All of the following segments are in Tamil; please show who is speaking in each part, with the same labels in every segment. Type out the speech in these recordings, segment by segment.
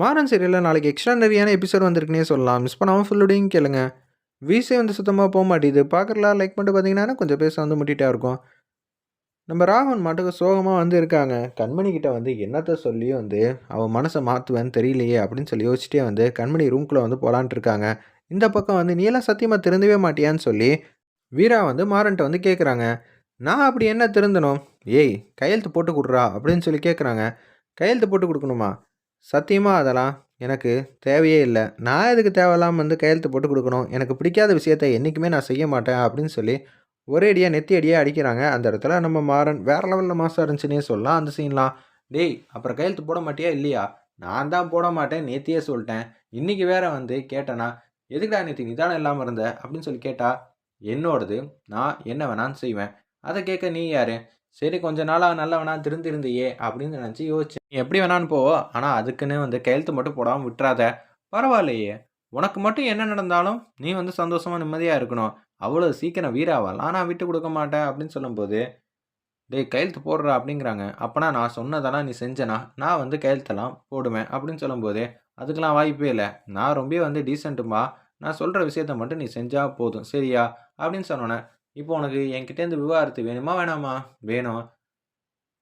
Speaker 1: மாறன் சீரியலில் நாளைக்கு எக்ஸ்ட்ரா எபிசோட் வந்திருக்குனே சொல்லலாம். மிஸ் பண்ணாமல் ஃபுல்லுடையும் கேளுங்க. வீசே வந்து சுத்தமாக போக மாட்டேது. பார்க்குறலாம் லைக் பண்ணிட்டு பார்த்தீங்கன்னா கொஞ்சம் பேச வந்து முட்டிகிட்டே இருக்கும். நம்ம ராகவன் மாட்டுக்கு சோகமாக வந்து இருக்காங்க. கண்மணி கிட்ட வந்து என்னத்த சொல்லி வந்து அவன் மனசை மாற்றுவேன்னு தெரியலையே அப்படின்னு சொல்லி யோசிச்சிட்டே வந்து கண்மணி ரூம்குள்ளே வந்து போகலான்ட்டு இருக்காங்க. இந்த பக்கம் வந்து நீ எல்லாம் சத்தியமாக திருந்தவே மாட்டியான்னு சொல்லி வீரா வந்து மாறன்ட்ட வந்து கேட்குறாங்க நான் அப்படி என்ன திருந்தணும்? ஏய் கையெழுத்து போட்டு கொடுறா அப்படின்னு சொல்லி கேட்குறாங்க கையெழுத்து போட்டு கொடுக்கணுமா? சத்தியமாக அதெல்லாம் எனக்கு தேவையே இல்லை. நான் எதுக்கு தேவையில்லாமல் வந்து கையெழுத்து போட்டு கொடுக்கணும்? எனக்கு பிடிக்காத விஷயத்த என்றைக்குமே நான் செய்ய மாட்டேன் அப்படின்னு சொல்லி ஒரே அடியாக நெத்தி அடியாக அடிக்கிறாங்க. அந்த இடத்துல நம்ம மாறன் வேறு லெவலில் மாதம் இருந்துச்சுன்னே சொல்லலாம். அந்த சீன்லாம் டேய் அப்புறம் கையெழுத்து போட மாட்டியா இல்லையா? நான் தான் போட மாட்டேன் நேத்தியே சொல்லிட்டேன். இன்றைக்கி வேற வந்து கேட்டேனா எதுக்குடா நேற்று நிதானம் இல்லாமல் இருந்த? அப்படின்னு சொல்லி கேட்டால் என்னோடது. நான் என்ன வேணான்னு செய்வேன். அதை கேட்க நீ யார்? சரி கொஞ்ச நாளாக நல்லவனா திருந்திருந்தியே அப்படின்னு நினச்சி யோசிச்சேன். எப்படி வேணான்னு போ ஆனால் அதுக்குன்னு வந்து கையெழுத்து மட்டும் போடாமல் விட்டுறாத. பரவாயில்லையே. உனக்கு மட்டும் என்ன நடந்தாலும் நீ வந்து சந்தோஷமாக நிம்மதியாக இருக்கணும். அவ்வளோ சீக்கிரம் வீராவெல்லாம் நான் விட்டு கொடுக்க மாட்டேன் அப்படின்னு சொல்லும்போது டேய் கையெழுத்து போடுறா அப்படிங்கிறாங்க. அப்போனா நான் சொன்னதெல்லாம் நீ செஞ்சனா நான் வந்து கையெழுத்தெல்லாம் போடுவேன் அப்படின்னு சொல்லும்போது அதுக்கெலாம் வாய்ப்பே இல்லை. நான் ரொம்ப வந்து டீசென்ட்டுமா நான் சொல்கிற விஷயத்த மட்டும் நீ செஞ்சால் போதும். சரியா? அப்படின்னு சொன்னோன்னே இப்போ உனக்கு என்கிட்டேருந்து விவாகரத்து வேணுமா வேணாமா? வேணும்.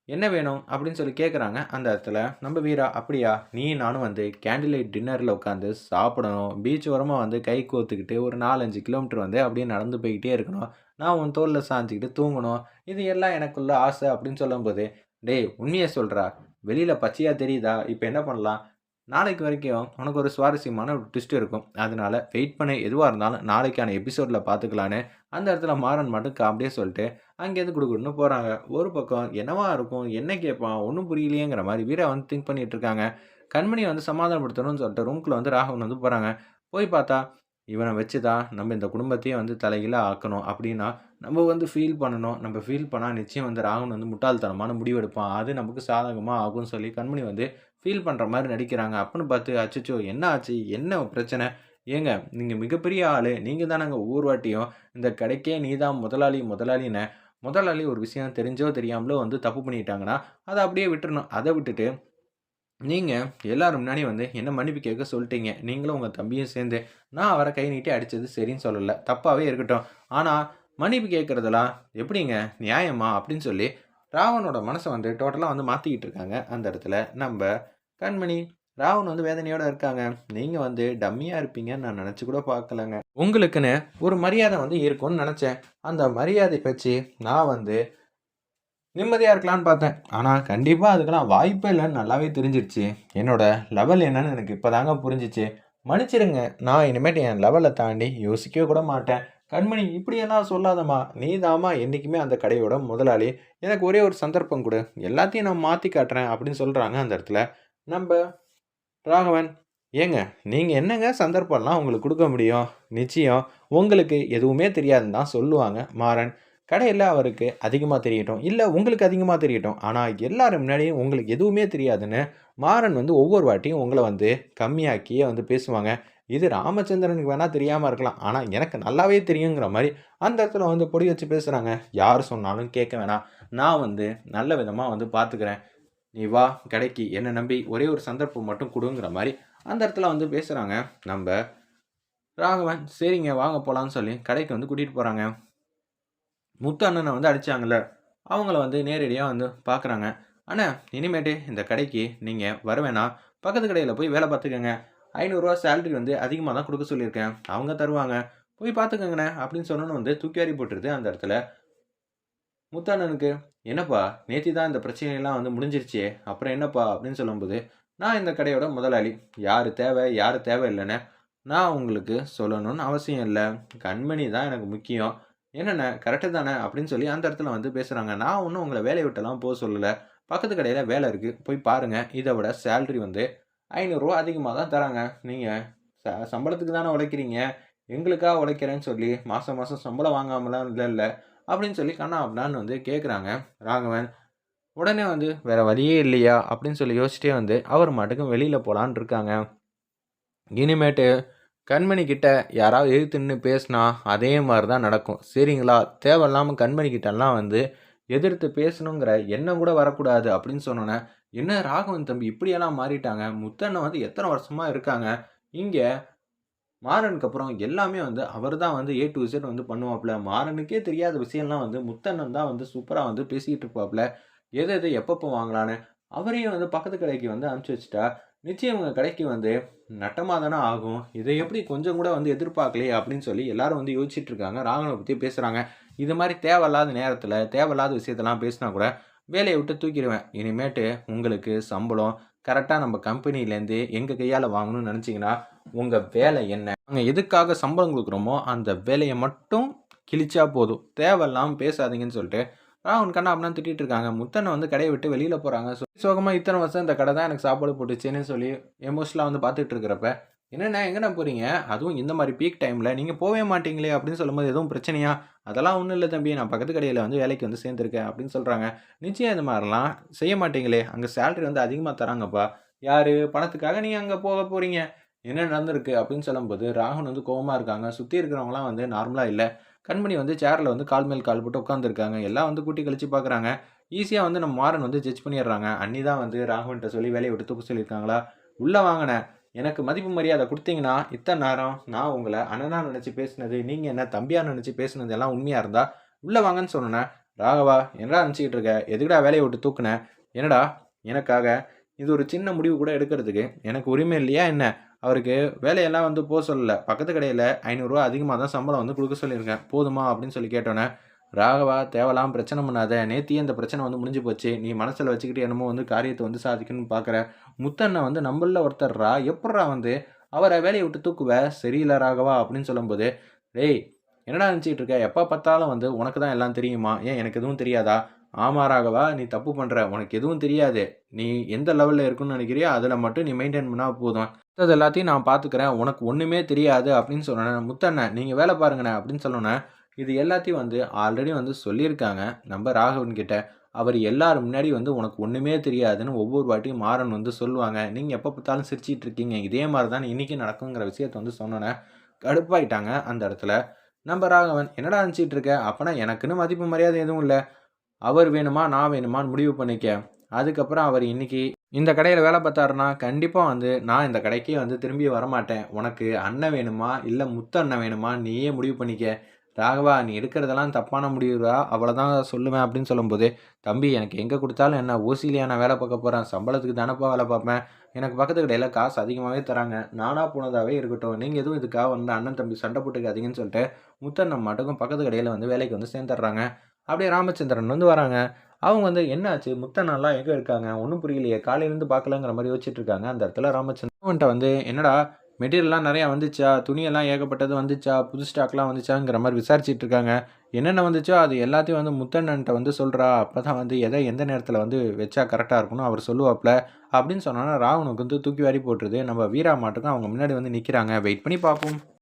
Speaker 1: என்ன வேணும்? அப்படின்னு சொல்லி கேட்குறாங்க அந்த இடத்துல நம்ம வீரா அப்படியா? நீ நானும் வந்து கேண்டில் லைட் டின்னரில் உட்காந்து சாப்பிடணும். பீச் ஓரமாக வந்து கை கோத்துக்கிட்டு ஒரு நாலஞ்சு கிலோமீட்டர் வந்து அப்படியே நடந்து போய்கிட்டே இருக்கணும். நான் உன் தோளில் சாஞ்சிக்கிட்டு தூங்கணும். இது எல்லாம் எனக்குள்ள ஆசை அப்படின்னு சொல்லும்போது டேய் உண்மையை சொல்கிறா வெளியில் பச்சையாக தெரியுதா? இப்போ என்ன பண்ணலாம்? நாளைக்கு வரைக்கும் உனக்கு ஒரு சுவாரஸ்யமான ஒரு ட்விஸ்ட் இருக்கும். அதனால வெயிட் பண்ண. எதுவாக இருந்தாலும் நாளைக்கான எபிசோடில் பார்த்துக்கலான்னு அந்த இடத்துல மாறன் மட்டும் காமெடியே சொல்லிட்டு அங்கேருந்து கொடுக்கணும்னு போகிறாங்க ஒரு பக்கம் என்னவா இருக்கும்? என்ன கேட்பான் ஒன்றும் புரியலையேங்கிற மாதிரி வீரா வந்து திங்க் பண்ணிட்டு இருக்காங்க. கண்மணியை வந்து சமாதானப்படுத்தணும்னு சொல்லிட்டு ரூம்குள்ளே வந்து ராகவன் வந்து போகிறாங்க போய் பார்த்தா இவனை வச்சு தான் நம்ம இந்த குடும்பத்தையே வந்து தலைகீழாக ஆக்கணும். அப்படின்னா நம்ம வந்து ஃபீல் பண்ணணும். நம்ம ஃபீல் பண்ணால் நிச்சயம் வந்து ராகவன் வந்து முட்டாள்தனமான முடிவெடுப்பான். அது நமக்கு சாதகமாக ஆகும்னு சொல்லி கண்மணி வந்து ஃபீல் பண்ணுற மாதிரி நடிக்கிறாங்க அப்படின்னு பார்த்து அச்சச்சோ என்ன ஆச்சு? என்ன பிரச்சனை? ஏங்க நீங்கள் மிகப்பெரிய ஆள். நீங்கள் தானங்க ஒவ்வொரு வாட்டியும் இந்த கடைக்கே நீ தான் முதலாளி முதலாளின்னு முதலாளி ஒரு விஷயம் தெரிஞ்சோ தெரியாமலோ வந்து தப்பு பண்ணிட்டாங்கன்னா அதை அப்படியே விட்டுறணும். அதை விட்டுட்டு நீங்கள் எல்லோரும் முன்னாடி வந்து என்ன மன்னிப்பு கேட்க சொல்லிட்டீங்க? நீங்களும் உங்கள் தம்பியும் சேர்ந்து நான் அவரை கை நீட்டி அடித்தது சரின்னு சொல்லலை. தப்பாகவே இருக்கட்டும். ஆனால் மன்னிப்பு கேட்குறதெல்லாம் எப்படிங்க? நியாயமா? அப்படின்னு சொல்லி ராவனோட மனசை வந்து டோட்டலாக வந்து மாற்றிக்கிட்டு இருக்காங்க அந்த இடத்துல. நம்ம கண்மணி ராவன் வந்து வேதனையோட இருக்காங்க. நீங்கள் வந்து டம்மியாக இருப்பீங்கன்னு நான் நினச்சி கூட பார்க்கலங்க. உங்களுக்குன்னு ஒரு மரியாதை வந்து இருக்கும்னு நினச்சேன். அந்த மரியாதை வச்சு நான் வந்து நிம்மதியாக இருக்கலான்னு பார்த்தேன். ஆனால் கண்டிப்பாக அதுக்கெல்லாம் வாய்ப்பே இல்லைன்னு நல்லாவே தெரிஞ்சிருச்சு. என்னோட லெவல் என்னன்னு எனக்கு இப்போ தாங்க புரிஞ்சிச்சு. மன்னிச்சிருங்க நான் இனிமேட்டு என் லெவலை தாண்டி யோசிக்கவே கூட மாட்டேன். கண்மணி இப்படியெல்லாம் சொல்லாதம்மா. நீ தாம்மா என்றைக்குமே அந்த கடையோட முதலாளி. எனக்கு ஒரே ஒரு சந்தர்ப்பம் கொடு. எல்லாத்தையும் நான் மாற்றி காட்டுறேன் அப்படின்னு சொல்கிறாங்க அந்த இடத்துல. நம்ம ராகவன் ஏங்க நீங்கள் என்னங்க சந்தர்ப்பம்லாம் உங்களுக்கு கொடுக்க முடியும்? நிச்சயம் உங்களுக்கு எதுவுமே தெரியாதுன்னு தான் சொல்லுவாங்க மாறன். கடையில் அவருக்கு அதிகமாக தெரியட்டும் இல்லை உங்களுக்கு அதிகமாக தெரியட்டும் ஆனால் எல்லாரும் முன்னாடியும் உங்களுக்கு எதுவுமே தெரியாதுன்னு மாறன் வந்து ஒவ்வொரு வாட்டியும் உங்களை வந்து கம்மியாக்கியே வந்து பேசுவாங்க. இது ராமச்சந்திரனுக்கு வேணால் தெரியாமல் இருக்கலாம் ஆனால் எனக்கு நல்லாவே தெரியுங்கிற மாதிரி அந்த இடத்துல வந்து பொடி வச்சு பேசுகிறாங்க யார் சொன்னாலும் கேட்க வேணாம். நான் வந்து நல்ல விதமாக வந்து பார்த்துக்கிறேன் நீ வா கடைக்கு. என்னை நம்பி ஒரே ஒரு சந்தர்ப்பம் மட்டும் கொடுங்கிற மாதிரி அந்த இடத்துல வந்து பேசுகிறாங்க நம்ம ராகவன் சரிங்க வாங்க போகலான்னு சொல்லி கடைக்கு வந்து கூட்டிகிட்டு போகிறாங்க முத்து அண்ணனை வந்து அடித்தாங்கல்ல அவங்கள வந்து நேரடியாக வந்து பார்க்குறாங்க அண்ணா இனிமேட்டு இந்த கடைக்கு நீங்கள் வரவேணா பக்கத்து கடையில் போய் வேலை பார்த்துக்கோங்க. ஐநூறுரூவா சேலரி வந்து அதிகமாக தான் கொடுக்க சொல்லியிருக்கேன். அவங்க தருவாங்க. போய் பார்த்துக்கோங்கண்ணே அப்படின்னு சொன்னோன்னு வந்து தூக்கி வாரி போட்டுருது அந்த இடத்துல. முத்தானனுக்கு என்னப்பா நேத்தி தான் இந்த பிரச்சனையெல்லாம் வந்து முடிஞ்சிருச்சே அப்புறம் என்னப்பா? அப்படின்னு சொல்லும்போது நான் இந்த கடையோட முதலாளி. யார் தேவை யார் தேவை இல்லைன்னு நான் உங்களுக்கு சொல்லணும்னு அவசியம் இல்லை. கண்மணி தான் எனக்கு முக்கியம். என்னென்ன கரெக்டு தானே? அப்படின்னு சொல்லி அந்த இடத்துல வந்து பேசுகிறாங்க நான் ஒன்றும் உங்களை வேலையை விட்டெல்லாம் போக சொல்லலை. பக்கத்து கடையில் வேலை இருக்குது போய் பாருங்கள் இதை விட சேல்ரி வந்து ஐநூறுரூவா அதிகமாக தான் தராங்க. நீங்கள் ச சம்பளத்துக்கு தானே உழைக்கிறீங்க. எங்களுக்காக உழைக்கிறேன்னு சொல்லி மாதம் மாதம் சம்பளம் வாங்காமலாம் இல்லை இல்லை. அப்படின்னு சொல்லி கண்ணா அப்படின்னு வந்து கேட்குறாங்க ராகவன் உடனே வந்து வேறு வழியே இல்லையா? அப்படின்னு சொல்லி யோசிச்சிட்டே வந்து அவர் மாட்டுக்கும் வெளியில் போகலான் இருக்காங்க. இனிமேட்டு கண்மணி கிட்ட யாராவது எதிர்த்துன்னு பேசினா அதே மாதிரி தான் நடக்கும். சரிங்களா? தேவையில்லாமல் கண்மணி கிட்டலாம் வந்து எதிர்த்து பேசணுங்கிற எண்ணம் கூட வரக்கூடாது. அப்படின்னு சொன்னோன்னே என்ன ராகவன் தம்பி இப்படியெல்லாம் மாறிட்டாங்க. முத்தண்ணன் வந்து எத்தனை வருஷமாக இருக்காங்க? இங்கே மாறனுக்கு அப்புறம் எல்லாமே வந்து அவர் தான் வந்து ஏ டு இசட் வந்து பண்ணுவாப்புல. மாறனுக்கே தெரியாத விஷயம்லாம் வந்து முத்தண்ணன் தான் வந்து சூப்பராக வந்து பேசிக்கிட்டு இருப்பாப்புல. எது எது எப்பப்போ வாங்கலான்னு அவரையும் வந்து பக்கத்து கடைக்கு வந்து அனுப்பிச்சி வச்சுட்டா. நிச்சயம் உங்கள் கடைக்கு வந்து நட்டமாக தானே ஆகும். இதை எப்படி கொஞ்சம் கூட வந்து எதிர்பார்க்கலையே அப்படின்னு சொல்லி எல்லாரும் வந்து யோசிச்சுட்டு இருக்காங்க. ராகவனை பற்றி பேசுகிறாங்க இது மாதிரி தேவையில்லாத நேரத்தில் தேவையில்லாத விஷயத்தெல்லாம் பேசினா கூட வேலையை விட்டு தூக்கிடுவேன். இனிமேட்டு உங்களுக்கு சம்பளம் கரெக்டாக நம்ம கம்பெனிலேருந்து எங்கள் கையால் வாங்கணும்னு நினச்சிங்கன்னா உங்கள் வேலை என்ன? நாங்கள் எதுக்காக சம்பளம் கொடுக்குறோமோ அந்த வேலையை மட்டும் கிழிச்சா போதும். தேவையில்லாம் பேசாதீங்கன்னு சொல்லிட்டு ராகுன் கண்ணா அப்படின்னா இருக்காங்க. முத்தனை வந்து கடையை விட்டு வெளியில் போகிறாங்க சோகமாக இத்தனை வருஷம் இந்த கடை தான் எனக்கு சாப்பாடு போட்டுச்சுன்னு சொல்லி எமோஷனலாக வந்து பார்த்துட்டு இருக்கிறப்ப என்னண்ணா எங்கண்ணா போகிறீங்க அதுவும் இந்த மாதிரி பீக் டைமில் நீங்கள் போகவே மாட்டீங்களே அப்படின்னு சொல்லும்போது எதுவும் பிரச்சனையா? அதெல்லாம் ஒன்றும் இல்லை தம்பி. நான் பக்கத்து கடையில் வந்து வேலைக்கு வந்து சேர்ந்துருக்கேன் அப்படின்னு சொல்கிறாங்க நிச்சயம் இந்த மாதிரிலாம் செய்ய மாட்டீங்களே? அங்கே சேலரி வந்து அதிகமாக தராங்கப்பா. யார்? பணத்துக்காக நீங்கள் அங்கே போக போகிறீங்க என்ன நடந்திருக்கு? அப்படின்னு சொல்லும்போது ராகுல் வந்து கோவமாக இருக்காங்க. சுற்றி இருக்கிறவங்களாம் வந்து நார்மலாக இல்லை. கண்மணி வந்து சேரில் வந்து கால் மேல் கால் போட்டு உட்காந்துருக்காங்க எல்லாம் வந்து கூட்டி கழிச்சு பார்க்குறாங்க ஈஸியாக வந்து நம்ம மாறன் வந்து ஜட்ஜ் பண்ணிடுறாங்க. அன்னி தான் வந்து ராகுன்ட்ட சொல்லி வேலையை விட்டு தூக்க சொல்லியிருக்காங்களா? உள்ளே வாங்கினேன் எனக்கு மதிப்பு மரியாதை கொடுத்தீங்கன்னா இத்தனை நேரம் நான் உங்களை அண்ணனா நினச்சி பேசினது நீங்கள் என்ன தம்பியா நினச்சி பேசினது எல்லாம் உண்மையாக இருந்தால் உள்ளே வாங்கன்னு சொன்னேன். ராகவா என்னடா நினச்சிக்கிட்டு இருக்க? எதுக்குடா வேலையை விட்டு தூக்குனேன் என்னடா எனக்காக? இது ஒரு சின்ன முடிவு கூட எடுக்கிறதுக்கு. எனக்கு உரிமை இல்லையா என்ன? அவருக்கு வேலையெல்லாம் வந்து போக சொல்லலை. பக்கத்து கடையில் ஐநூறுரூவா அதிகமாக தான் சம்பளம் வந்து கொடுக்க சொல்லியிருக்கேன். போதுமா அப்படின்னு சொல்லி கேட்டோன்னே ராகவா தேவலாம் பிரச்சனை பண்ணாத. நேத்தியே இந்த பிரச்சனை வந்து முடிஞ்சு போச்சு? நீ மனசில் வச்சுக்கிட்டு என்னமோ வந்து காரியத்தை வந்து சாதிக்கணும்னு பார்க்குற முத்தண்ணை வந்து நம்மள ஒருத்தர்ரா எப்பட்றா வந்து அவரை வேலையை விட்டு தூக்குவ? சரியில்லை ராகவா அப்படின்னு சொல்லும்போது டேய் என்னடா நினச்சிக்கிட்டு இருக்க? எப்போ பார்த்தாலும் வந்து உனக்கு தான் எல்லாம் தெரியுமா? ஏன் எனக்கு எதுவும் தெரியாதா? ஆமா ராகவா நீ தப்பு பண்ணுற உனக்கு எதுவும் தெரியாது. நீ எந்த லெவலில் இருக்குன்னு நினைக்கிறியோ அதில் மட்டும் நீ மெயின்டைன் பண்ணால் போதும். மற்றது எல்லாத்தையும் நான் பார்த்துக்கிறேன் உனக்கு ஒன்றுமே தெரியாது அப்படின்னு சொன்னேன் முத்தண்ணே நீங்கள் வேலை பாருங்கண்ணே அப்படின்னு சொன்னோன்னே இது எல்லாத்தையும் வந்து ஆல்ரெடி வந்து சொல்லியிருக்காங்க. நம்ம ராகவன் கிட்ட. அவர் எல்லாரும் முன்னாடி வந்து உனக்கு ஒன்றுமே தெரியாதுன்னு ஒவ்வொரு வாட்டியும் மாறன் வந்து சொல்லுவாங்க. நீங்கள் எப்போ பார்த்தாலும் சிரிச்சிட்டு இருக்கீங்க. இதே மாதிரி தான் இன்றைக்கி நடக்குங்கிற விஷயத்த வந்து சொன்னோன்னே கடுப்பாயிட்டாங்க அந்த இடத்துல. நம்ம ராகவன் என்னடா நினச்சிட்டு இருக்க? அப்போனா எனக்குன்னு மதிப்பு மரியாதை எதுவும் இல்லை. அவர் வேணுமா நான் வேணுமான்னு முடிவு பண்ணிக்க. அதுக்கப்புறம் அவர் இன்னைக்கு இந்த கடையில் வேலை பார்த்தாருன்னா கண்டிப்பாக வந்து நான் இந்த கடைக்கே வந்து திரும்பி வரமாட்டேன். உனக்கு அண்ணன் வேணுமா இல்லை முத்த அண்ணன் வேணுமா நீயே முடிவு பண்ணிக்க. ராகவா நீ எடுக்கிறதெல்லாம் தப்பான முடிவுடா அவ்வளோதான் சொல்லுவேன் அப்படின்னு சொல்லும்போது தம்பி எனக்கு எங்கே கொடுத்தாலும் என்ன ஓசிலியா நான் வேலை பார்க்க போகிறேன் சம்பளத்துக்கு தானப்பா வேலை பார்ப்பேன் எனக்கு பக்கத்து கடையில் காசு அதிகமாகவே தராங்க நானாக போனதாகவே இருக்கட்டும் நீங்கள் எதுவும் இதுக்காக வந்து அண்ணன் தம்பி சண்டை போட்டுக்காதீங்கன்னு சொல்லிட்டு முத்தண்ணன் மட்டுக்கும் பக்கத்து கடையில் வந்து வேலைக்கு வந்து சேர்ந்துடுறாங்க. அப்படியே ராமச்சந்திரன் வந்து வராங்க. அவங்க வந்து என்னாச்சு? முத்தண்ணெல்லாம் எங்கே இருக்காங்க? ஒன்றும் புரியலையே காலையிலேருந்து பார்க்கலங்கிற மாதிரி யோசிச்சுட்டு இருக்காங்க. அந்த இடத்துல ராமச்சந்திரன்ட்ட வந்து என்னடா மெட்டீரியல்லாம் நிறையா வந்துச்சா? துணியெல்லாம் ஏகப்பட்டது வந்துச்சா? புது ஸ்டாக்லாம் வந்துச்சாங்கிற மாதிரி விசாரிச்சுட்டு இருக்காங்க. என்னென்ன வந்துச்சோ அது எல்லாத்தையும் வந்து முத்தண்ணன்ட்ட வந்து சொல்கிறா அப்போ தான் வந்து எதை எந்த நேரத்தில் வந்து வச்சா கரெக்டாக இருக்கணும் அவர் சொல்லுவாப்ல. அப்படின்னு சொன்னோன்னா ராவனுக்கு வந்து தூக்கி வாரி போட்டுருது. நம்ம வீரா மாட்டுக்கும் அவங்க முன்னாடி வந்து நிற்கிறாங்க வெயிட் பண்ணி பார்ப்போம்.